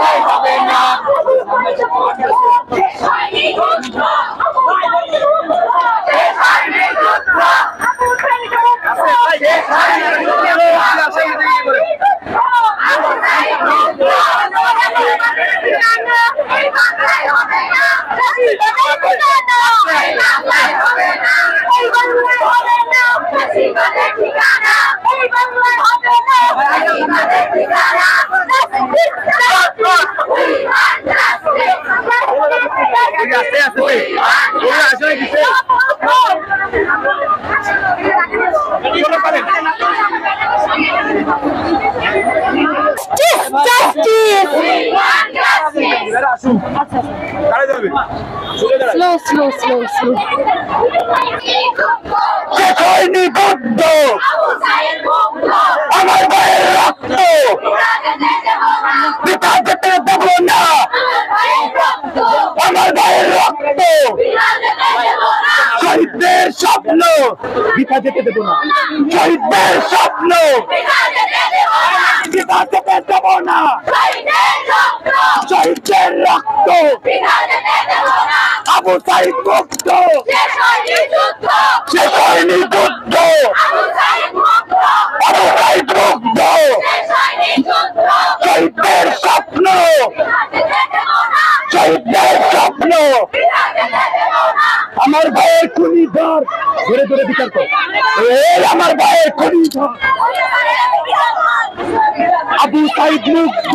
বাংলায় হবে না আস্তে আস্তে ওরা আসলে কিসে চলো স্লো স্লো স্লো স্লো আমার ভাইয়ের রক্ত পিতা যেতে দেব না আমার ভাইয়ের রক্ত শহীদদের স্বপ্ন। পিতা যেতে দেব না। শহীদদের স্বপ্ন। পিতা যেতে দেব না। শহীদদের রক্ত। আবু সাইদ মুক্ত। শেষ হয়নি যুদ্ধ। আবু সাইদ মুক্ত। শহীদদের স্বপ্ন। শহীদদের স্বপ্ন। আমার ভাইয়ের খুনি ধর, ধরে ধরে বিচার কর। এই আমার ভাইয়ের খুনি ধর আবু সাইদ মুগ্ধ।